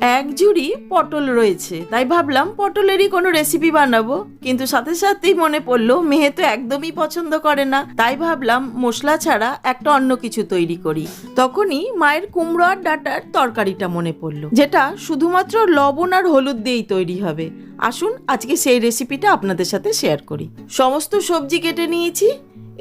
এক জুড়ি পটল রয়েছে। তাই ভাবলাম পটলেরই কোনো রেসিপি বানাবো। কিন্তু সাথে সাথেই মনে পড়ল, মেয়ে তো একদমই পছন্দ করে না। তাই ভাবলাম মশলা ছাড়া একটা অন্য কিছু তৈরি করি। তখনই মায়ের কুমড়ো আর ডাটার তরকারিটা মনে পড়ল, যেটা শুধুমাত্র লবণ আর হলুদ দিয়েই তৈরি হবে। আসুন, আজকে সেই রেসিপিটা আপনাদের সাথে শেয়ার করি। সমস্ত সবজি কেটে নিয়েছি।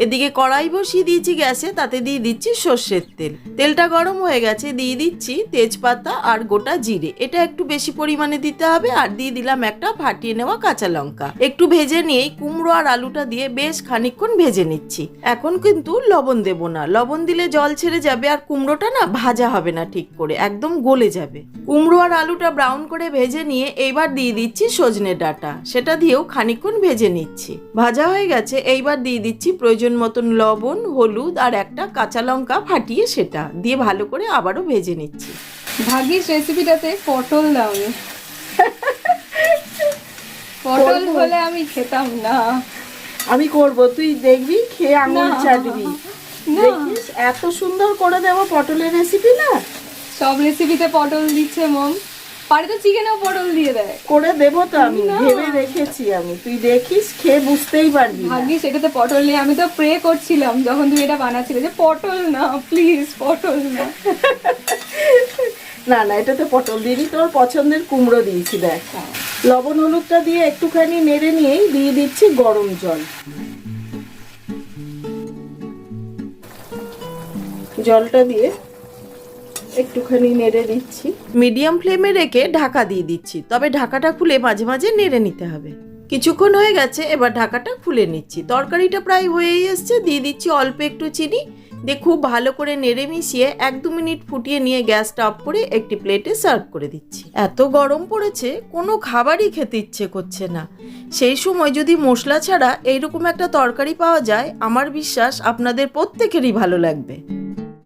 এদিকে কড়াই বসিয়ে দিয়েছি গ্যাসে, তাতে দিয়ে দিচ্ছি সর্ষের তেল। তেলটা গরম হয়ে গেছে, দিয়ে দিচ্ছি তেজপাতা আর গোটা জিরে। এটা একটু বেশি পরিমাণে দিতে হবে আর দিয়ে দিলাম একটা ফাটিয়ে নেওয়া কাঁচা লঙ্কা। একটু ভেজে নিয়েই কুমড়ো আর আলুটা দিয়ে বেশ খানিকক্ষণ ভেজে নিচ্ছি। এখন কিন্তু লবণ দেব না। লবণ দিলে জল ছেড়ে যাবে আর কুমড়োটা না ভাজা হবে না ঠিক করে, একদম গলে যাবে। কুমড়ো আর আলুটা ব্রাউন করে ভেজে নিয়ে এইবার দিয়ে দিচ্ছি সজনে ডাটা। সেটা দিয়েও খানিকক্ষণ ভেজে নিচ্ছি। ভাজা হয়ে গেছে, এইবার দিয়ে দিচ্ছি প্রয়োজন মতন লবণ হলুদ আর একটা কাঁচা লঙ্কা ফাটিয়ে সেটা দিয়ে ভালো করে আবারও ভেজে নিচ্ছি। ভাগ্যিস রেসিপিটাতে পটল দাওনি পটল। হলে আমি খেতাম না। আমি করব তুই দেখবি খেয়ে আঙুল। চাটবি। দেখিস এত সুন্দর করে দেবো পটলের রেসিপি না? সব রেসিপিতে পটল দিচ্ছে মম। পারে তো চিকেনেও পটল দিয়ে দেয়। করে দেবো তো আমি ভেবে রেখেছি আমি। তুই দেখিস খেয়ে বুঝতেই পারবি না। ভাগ্যিস এটাতে পটল নিয়ে আমি তো প্রে করছিলাম যখন তুই এটা বানাচ্ছিলে যে পটল না প্লিজ পটল না। না না এটাতে পটল দিইনি তোর পছন্দের কুমড়ো দিয়েছি দেখ। লবণ হলুদটা দিয়ে একটুখানি নেড়ে নিয়েই দিয়ে দিচ্ছি গরম জল। জলটা দিয়ে একটুখানি নেড়ে দিচ্ছি মিডিয়াম ফ্লেমে রেখে ঢাকা দিয়ে দিচ্ছি। তবে ঢাকাটা খুলে মাঝে মাঝে নেড়ে নিতে হবে। কিছুক্ষণ হয়ে গেছে, এবার ঢাকাটা খুলে নিচ্ছি। তরকারিটা প্রায় হয়েই এসছে, দিয়ে দিচ্ছি অল্প একটু চিনি। দিয়ে খুব ভালো করে নেড়ে মিশিয়ে এক দু মিনিট ফুটিয়ে নিয়ে গ্যাসটা অফ করে একটি প্লেটে সার্ভ করে দিচ্ছি। এত গরম পড়েছে, কোনো খাবারই খেতে ইচ্ছে করছে না। সেই সময় যদি মশলা ছাড়া এইরকম একটা তরকারি পাওয়া যায়, আমার বিশ্বাস আপনাদের প্রত্যেকেরই ভালো লাগবে।